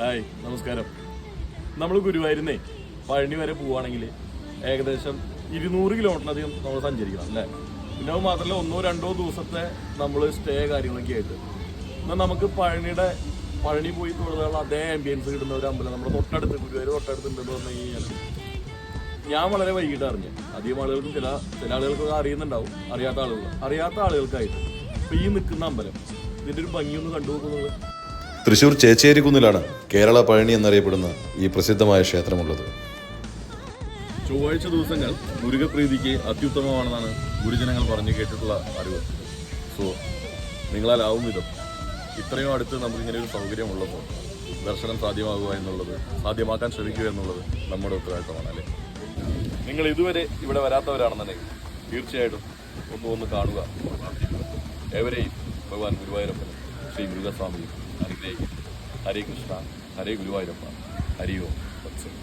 Hi നമസ്കാരം. നമ്മൾ ഗുരുവായൂരിന്നേ പഴനി വരെ പോവുകയാണെങ്കിൽ ഏകദേശം ഇരുന്നൂറ് കിലോമീറ്ററിലധികം നമ്മൾ സഞ്ചരിക്കണം അല്ലേ? പിന്നെ മാത്രമല്ല ഒന്നോ രണ്ടോ ദിവസത്തെ നമ്മൾ സ്റ്റേ കാര്യങ്ങളൊക്കെ ആയിട്ട്. എന്നാൽ നമുക്ക് പഴനിയുടെ പഴനി പോയി തൊഴുതാനുള്ള അതേ ആംബിയൻസ് കിട്ടുന്ന ഒരു അമ്പലം നമ്മുടെ തൊട്ടടുത്ത് ഗുരുവായൂർ തൊട്ടടുത്തുണ്ടെന്ന് പറഞ്ഞു കഴിഞ്ഞാൽ ഞാൻ വളരെ വൈകിട്ട് അറിഞ്ഞു. അധികം ആളുകൾക്കും ചില ചില ആളുകൾക്ക് അറിയുന്നുണ്ടാവും അറിയാത്ത ആളുകൾ അറിയാത്ത ആളുകൾക്കായിട്ട്. ഇപ്പം ഈ നിൽക്കുന്ന അമ്പലം ഇതിന്റെ ഒരു ഭംഗിയൊന്ന് കണ്ടുപോകുന്നത് തൃശൂർ ചേച്ചേരിക്കുന്നിലാണ് കേരള പഴനി എന്നറിയപ്പെടുന്ന ഈ പ്രസിദ്ധമായ ക്ഷേത്രമുള്ളത്. ചൊവ്വാഴ്ച ദിവസങ്ങൾ മുരുകപ്രീതിക്ക് അത്യുത്തമമാണെന്നാണ് ഗുരുജനങ്ങൾ പറഞ്ഞു കേട്ടിട്ടുള്ള അറിവ്. സോ നിങ്ങളാലാവും വിധം. ഇത്രയും അടുത്ത് നമുക്ക് ഇങ്ങനെ ഒരു സൗകര്യമുള്ളപ്പോൾ ദർശനം സാധ്യമാകുക എന്നുള്ളത് സാധ്യമാക്കാൻ ശ്രമിക്കുക എന്നുള്ളത് നമ്മുടെ ഉത്തരവാദിത്തമാണ് അല്ലേ? നിങ്ങൾ ഇതുവരെ ഇവിടെ വരാത്തവരാണെന്നുണ്ടെങ്കിൽ തീർച്ചയായിട്ടും ഒന്ന് ഒന്ന് കാണുക. ഏവരെയും ഭഗവാൻ ഗുരുവായൂരപ്പൻ ശ്രീ മുരുകസ്വാമി. അനുഗ്രഹിക്കും ഹരേ കൃഷ്ണ. ഹരേ ഗുരുവായൂരപ്പ. ഹരിയോ. ഓം